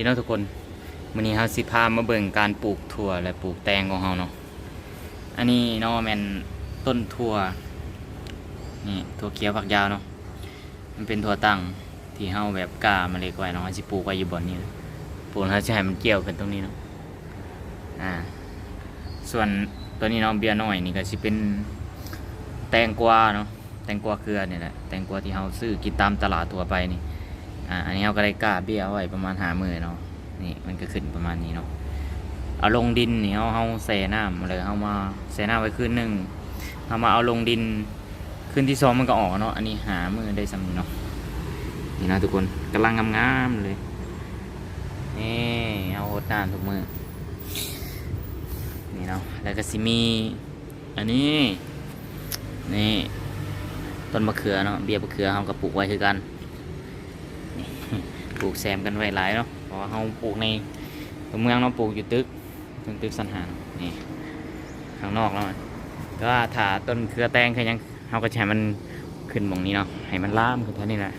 พี่น้องทุกคนวันนี้เฮาสิพามาเบิ่งการปลูกถั่วและปลูกแตงของเฮาเนาะ อันนี้เนาะแมนต้นถั่วนี่ถั่วเขียวฝักยาวเนาะ มันเป็นถั่วตั้งที่เฮาแบบกามาเล็กไว้เนาะเฮาสิปลูกไว้อยู่บนนี้ปลูกแล้วสิให้มันเกี่ยวขึ้นตรงนี้เนาะ อ่า ส่วนตัวนี้เนาะเบียร์น้อยนี่ก็สิเป็นแตงกวาเนาะ แตงกวาเครือเนี่ยแหละ แตงกวาที่เฮาซื้อกินตามตลาดทั่วไปนี่ อ่าอันนี้เราก็ได้กาเบี้ยไว้ประมาณหามือเนาะนี่มันก็ขึ้นประมาณนี้เนาะเอาลงดินนี่เอาเอาใส่น้ำเลยเอามาใส่น้ำไว้คืนหนึ่งเอามาเอาลงดินคืนที่สองมันก็ออกเนาะอันนี้หามือได้สำนี้เนาะนี่นะทุกคนกำลังงามๆเลยนี่เอาโอดน้ำทุกมือนี่เนาะแล้วก็สิมีอันนี้นี่ต้นมะเขือเนาะเบี้ยมะเขือเราก็ปลูกไว้คือกัน ปลูกแซมกันไว้หลายเนาะเพราะว่าเราปลูกในตัวเมืองเนาะปลูกอยู่ตึกตึกตึกสันหานี่ข้างนอกแล้วมันก็ถ้าต้นเครือแตงคือยังเราก็จะให้มันขึ้นมองนี้เนาะให้มันล่ามขึ้นท่านี้แหละ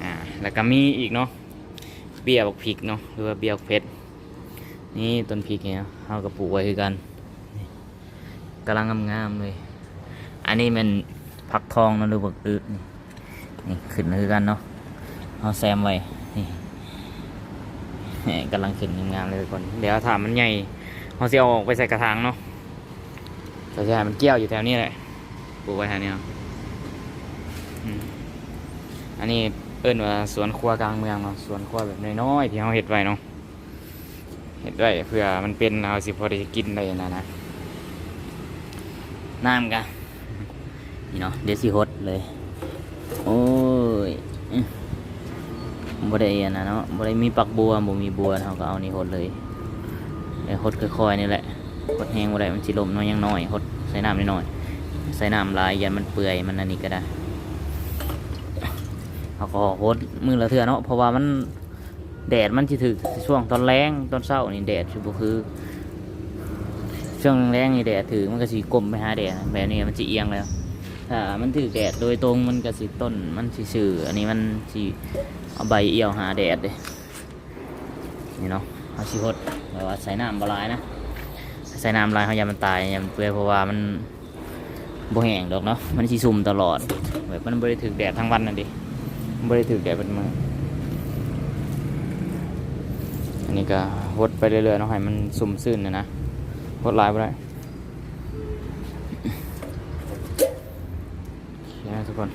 อ่าแล้วก็มีอีกเนาะเบี้ยบักพริกเนาะหรือว่าเบี้ยบเพชรนี่ต้นพริกเนี่ยเราก็ปลูกไว้คือกันกำลังงามๆเลย อันนี้มันผักทองนะหรือบักอึนี่นี่ขึ้นคือกันเนาะเอาแซมไว้ นี่กำลังขึ้นงามๆเลยทุกคน เดี๋ยวถามมันใหญ่เอาสิเอาอกไปใส่กระถางเนาะแต่ใช่มันเกี่ยวอยู่แถวนี้แหละปลูกไว้แถวนี้เนาะอันนี้เอิ้นว่าสวนครัวกลางเมืองเนาะสวนครัวแบบน้อยๆที่เราเห็ดไว้เนาะเห็ดไว้เพื่อมันเป็นเอาสิพอได้กินได้นะนะน้ำกันนี่เนาะเดี๋ยวสิฮดเลย โอ้ย บ่ได้อันนะเนาะบ่ได้มีปักบัวบ่มีบัวเขาก็เอานี่หดเลยไอ้หดค่อยๆนี่แหละหดแห้งบ่ได้มันสิลมน้อยยังน้อยหดใส่น้ำนิดหน่อยใส่น้ำลายยันมันเปื่อยมันอันนี้ก็ได้เขาก็หดมือละเทื่อเนาะเพราะว่ามันแดดมันสิถึกช่วงตอนแรงตอนเช้านี่แดดสิบคือช่วงแรงนี่แดดถือมันก็สิกลมไปหาแดดแบบนี้มันสิเอียงแล้ว ถ้ามันถือแดดโดยตรงมันก็สิต้นมันสิซื่ออันนี้มันสิเอาใบเอี่ยวหาแดดเลยนี่เนาะเอาชิฮดแบบว่าใส่น้ำบลายนะใส่น้ำลายเขายามันตายยามเปื่อยเพราะว่ามันบ่แห้งดอกเนาะมันสิซุ่มตลอดแบบมันบริถึกแดดทั้งวันน่ะดิมันบริถึกแดดเป็นมืออันนี้ก็หดไปเรื่อยๆเนาะให้มันซุ่มซื่นนะนะหดลายไปได้โอเคนะ ทุกคน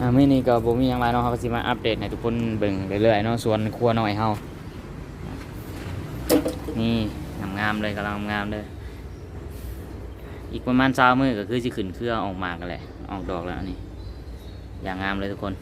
อ่ามื่อนี้ก็บ่มีอยังไรเนาะเขาก็สิมาอัปเดตให้ทุกคนเบิ่งเรื่อยๆเนาะส่วนครัวหน่อยเฮานี่งามๆเลยกำลังงามเลยอีกประมาณเช้ามือก็คือจะขึ้นเครื่อออกมากันแหละออกดอกแล้วนี่อย่างงามเลยทุกคน